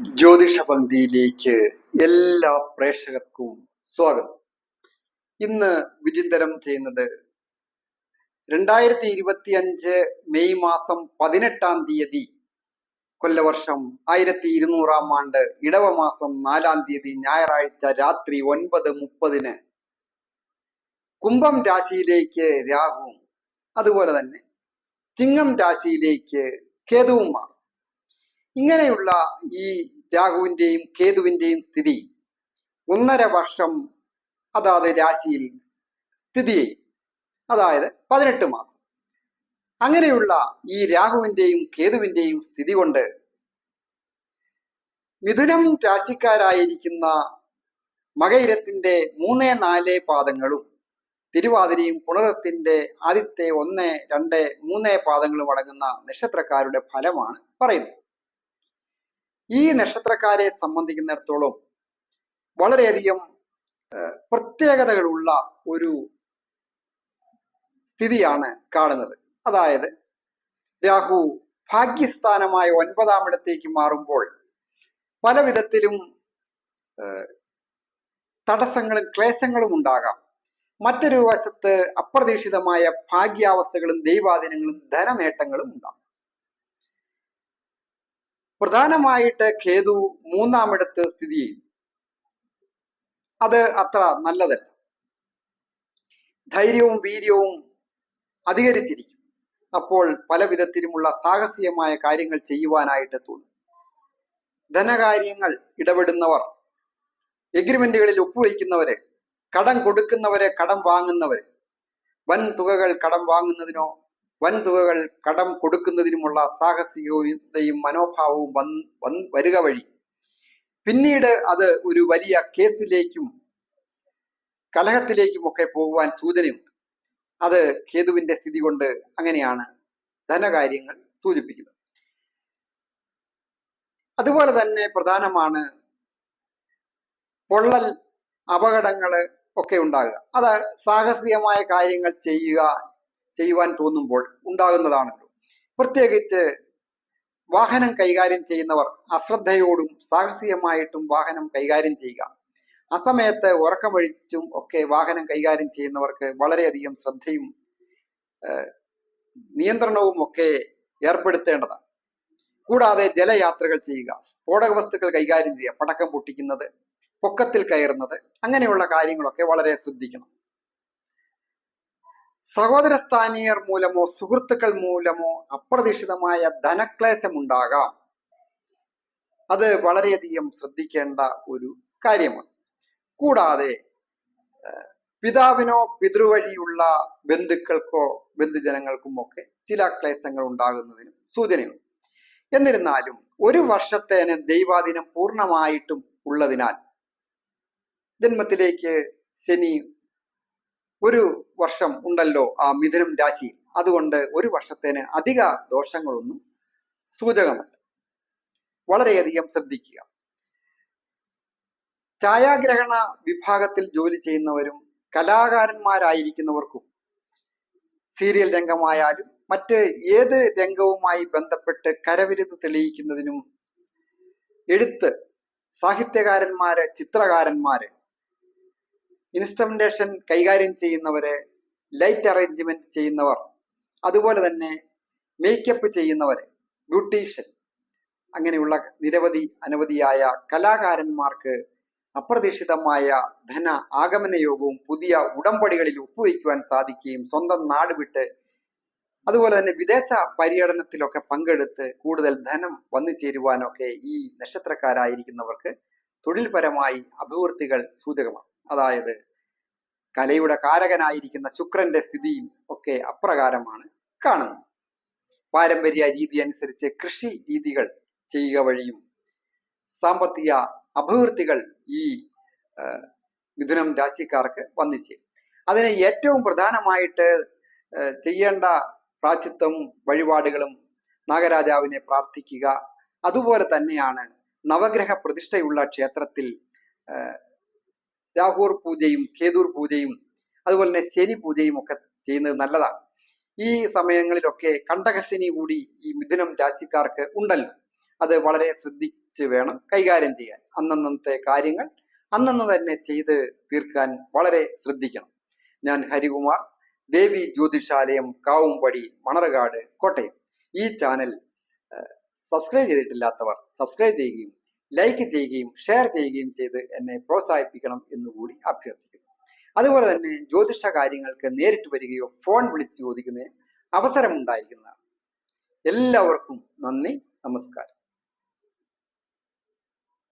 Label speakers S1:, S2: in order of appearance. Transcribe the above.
S1: ജ്യോതിഷ പന്തിയിലേക്ക് എല്ലാ പ്രേക്ഷകർക്കും സ്വാഗതം. ഇന്ന് വിചിന്തനം ചെയ്യുന്നത് രണ്ടായിരത്തി ഇരുപത്തി അഞ്ച് മെയ് മാസം പതിനെട്ടാം തീയതി കൊല്ലവർഷം ആയിരത്തി ഇരുന്നൂറാം ആണ്ട് ഇടവ മാസം നാലാം തീയതി ഞായറാഴ്ച രാത്രി ഒൻപത് മുപ്പതിന് കുംഭം രാശിയിലേക്ക് രാഹുവും അതുപോലെ തന്നെ ചിങ്ങം രാശിയിലേക്ക് കേതുവും മാറും ഇങ്ങനെയുള്ള ഈ രാഹുവിന്റെയും കേതുവിന്റെയും സ്ഥിതി ഒന്നര വർഷം അതാത് രാശിയിൽ സ്ഥിതി അതായത് പതിനെട്ട് മാസം. അങ്ങനെയുള്ള ഈ രാഹുവിന്റെയും കേതുവിന്റെയും സ്ഥിതി കൊണ്ട് മിഥുനം രാശിക്കാരായിരിക്കുന്ന മകയിരത്തിന്റെ മൂന്ന് നാല് പാദങ്ങളും തിരുവാതിരയും പുണറത്തിന്റെ ആദ്യത്തെ ഒന്ന് രണ്ട് മൂന്ന് പാദങ്ങളും അടങ്ങുന്ന നക്ഷത്രക്കാരുടെ ഫലമാണ് പറയുന്നത്. ഈ നക്ഷത്രക്കാരെ സംബന്ധിക്കുന്നിടത്തോളം വളരെയധികം പ്രത്യേകതകളുള്ള ഒരു സ്ഥിതിയാണ് കാണുന്നത്. അതായത് രാഹു ഭാഗ്യസ്ഥാനമായ ഒൻപതാം ഇടത്തേക്ക് മാറുമ്പോൾ പല വിധത്തിലും തടസ്സങ്ങളും ക്ലേശങ്ങളും ഉണ്ടാകാം. മറ്റൊരു വശത്ത് അപ്രതീക്ഷിതമായ ഭാഗ്യാവസ്ഥകളും ദൈവാധീനങ്ങളും ധനനേട്ടങ്ങളും ഉണ്ടാകും. പ്രധാനമായിട്ട് കേതു മൂന്നാമിടത്ത് സ്ഥിതി ചെയ്യും. അത് അത്ര നല്ലതല്ല. ധൈര്യവും വീര്യവും അധികരിച്ചിരിക്കും. അപ്പോൾ പല വിധത്തിലുമുള്ള സാഹസികമായ കാര്യങ്ങൾ ചെയ്യുവാനായിട്ട് തോന്നും. ധനകാര്യങ്ങൾ ഇടപെടുന്നവർ എഗ്രിമെന്റുകളിൽ ഒപ്പുവയ്ക്കുന്നവര് കടം കൊടുക്കുന്നവരെ കടം വാങ്ങുന്നവര് വൻ തുകകൾ കടം വാങ്ങുന്നതിനോ വൻ തുകകൾ കടം കൊടുക്കുന്നതിനുമുള്ള സാഹസികതയും മനോഭാവവും വന്ന് വരിക വഴി. പിന്നീട് അത് ഒരു വലിയ കേസിലേക്കും കലഹത്തിലേക്കും ഒക്കെ പോകുവാൻ സൂചനയുണ്ട്. അത് കേതുവിന്റെ സ്ഥിതി കൊണ്ട് അങ്ങനെയാണ് ധനകാര്യങ്ങൾ സൂചിപ്പിക്കുന്നത്. അതുപോലെ തന്നെ പ്രധാനമാണ് പൊള്ളൽ അപകടങ്ങൾ ഒക്കെ ഉണ്ടാകുക. അത് സാഹസികമായ കാര്യങ്ങൾ ചെയ്യുക ചെയ്യുവാൻ തോന്നുമ്പോൾ ഉണ്ടാകുന്നതാണല്ലോ. പ്രത്യേകിച്ച് വാഹനം കൈകാര്യം ചെയ്യുന്നവർ അശ്രദ്ധയോടും സാഹസികമായിട്ടും വാഹനം കൈകാര്യം ചെയ്യുക. അസമയത്ത് ഉറക്കമൊഴിച്ചും ഒക്കെ വാഹനം കൈകാര്യം ചെയ്യുന്നവർക്ക് വളരെയധികം ശ്രദ്ധയും നിയന്ത്രണവും ഒക്കെ ഏർപ്പെടുത്തേണ്ടതാണ്. കൂടാതെ ജലയാത്രകൾ ചെയ്യുക സ്ഫോടക വസ്തുക്കൾ കൈകാര്യം ചെയ്യുക പടക്കം പൊട്ടിക്കുന്നത് പൊക്കത്തിൽ കയറുന്നത് അങ്ങനെയുള്ള കാര്യങ്ങളൊക്കെ വളരെ ശ്രദ്ധിക്കണം. സഹോദര സ്ഥാനീയർ മൂലമോ സുഹൃത്തുക്കൾ മൂലമോ അപ്രതീക്ഷിതമായ ധനക്ലേശമുണ്ടാകാം. അത് വളരെയധികം ശ്രദ്ധിക്കേണ്ട ഒരു കാര്യമാണ്. കൂടാതെ പിതാവിനോ പിതൃവഴിയുള്ള ബന്ധുക്കൾക്കോ ബന്ധുജനങ്ങൾക്കും ഒക്കെ ചില ക്ലേശങ്ങൾ ഉണ്ടാകുന്നതിനും സൂചനയുണ്ട്. എന്നിരുന്നാലും ഒരു വർഷത്തേന് ദൈവാദിനം പൂർണമായിട്ടും ഉള്ളതിനാൽ ജന്മത്തിലേക്ക് ശനി ഒരു വർഷം ഉണ്ടല്ലോ ആ മിഥുനം രാശി. അതുകൊണ്ട് ഒരു വർഷത്തേന് അധിക ദോഷങ്ങളൊന്നും സൂചകമല്ല. വളരെയധികം ശ്രദ്ധിക്കുക. ഛായാഗ്രഹണ വിഭാഗത്തിൽ ജോലി ചെയ്യുന്നവരും കലാകാരന്മാരായിരിക്കുന്നവർക്കും സീരിയൽ രംഗമായാലും മറ്റ് ഏത് രംഗവുമായി ബന്ധപ്പെട്ട് കരവിരുത് തെളിയിക്കുന്നതിനും എഴുത്ത് സാഹിത്യകാരന്മാര് ചിത്രകാരന്മാര് ഇൻസ്ട്രുമെന്റേഷൻ കൈകാര്യം ചെയ്യുന്നവര് ലൈറ്റ് അറേഞ്ച്മെന്റ് ചെയ്യുന്നവർ അതുപോലെ തന്നെ മേക്കപ്പ് ചെയ്യുന്നവർ ബ്യൂട്ടീഷ്യൻ അങ്ങനെയുള്ള നിരവധി അനവധിയായ കലാകാരന്മാർക്ക് അപ്രതീക്ഷിതമായ ധന ആഗമന യോഗവും പുതിയ ഉടമ്പടികളിൽ ഒപ്പുവയ്ക്കുവാൻ സാധിക്കുകയും സ്വന്തം നാട് വിട്ട് അതുപോലെ തന്നെ വിദേശ പര്യടനത്തിലൊക്കെ പങ്കെടുത്ത് കൂടുതൽ ധനം വന്നു ചേരുവാനൊക്കെ ഈ നക്ഷത്രക്കാരായിരിക്കുന്നവർക്ക് തൊഴിൽപരമായി അഭിവൃദ്ധികൾ സൂചകമാണ്. അതായത് കലയുടെ കാരകനായിരിക്കുന്ന ശുക്രന്റെ സ്ഥിതിയും ഒക്കെ അപ്രകാരമാണ് കാണുന്നത്. പാരമ്പര്യ രീതി അനുസരിച്ച് കൃഷി രീതികൾ ചെയ്യുക വഴിയും സാമ്പത്തിക അഭിവൃദ്ധികൾ ഈ മിഥുനം രാശിക്കാർക്ക് വന്നിച്ചു. അതിന് ഏറ്റവും പ്രധാനമായിട്ട് ചെയ്യേണ്ട പ്രാച്ചിത്വവും വഴിപാടുകളും നാഗരാജാവിനെ പ്രാർത്ഥിക്കുക. അതുപോലെ തന്നെയാണ് നവഗ്രഹ പ്രതിഷ്ഠയുള്ള ക്ഷേത്രത്തിൽ രാഹുർ പൂജയും കേതൂർ പൂജയും അതുപോലെ തന്നെ ശനി പൂജയും ഒക്കെ ചെയ്യുന്നത് നല്ലതാണ്. ഈ സമയങ്ങളിലൊക്കെ കണ്ടകശനി കൂടി ഈ മിഥുനം രാശിക്കാർക്ക് ഉണ്ടല്ലോ. അത് വളരെ ശ്രദ്ധി ശ്രദ്ധിച്ച് വേണം കൈകാര്യം ചെയ്യാൻ. അന്നന്നത്തെ കാര്യങ്ങൾ അന്നന്ന് തന്നെ ചെയ്ത് തീർക്കാൻ വളരെ ശ്രദ്ധിക്കണം. ഞാൻ ഹരികുമാർ ദേവി ജ്യോതിഷാലയം കാവുംപടി മണർകാട് കോട്ടയം. ഈ ചാനൽ സബ്സ്ക്രൈബ് ചെയ്തിട്ടില്ലാത്തവർ സബ്സ്ക്രൈബ് ചെയ്യുകയും ലൈക്ക് ചെയ്യുകയും ഷെയർ ചെയ്യുകയും ചെയ്ത് എന്നെ പ്രോത്സാഹിപ്പിക്കണം എന്നുകൂടി അഭ്യർത്ഥിക്കുന്നു. അതുപോലെ തന്നെ ജ്യോതിഷ കാര്യങ്ങൾക്ക് നേരിട്ട് വരികയോ ഫോൺ വിളിച്ച് ചോദിക്കുന്നതിന് അവസരമുണ്ടായിരിക്കുന്നതാണ്. എല്ലാവർക്കും നന്ദി നമസ്കാരം.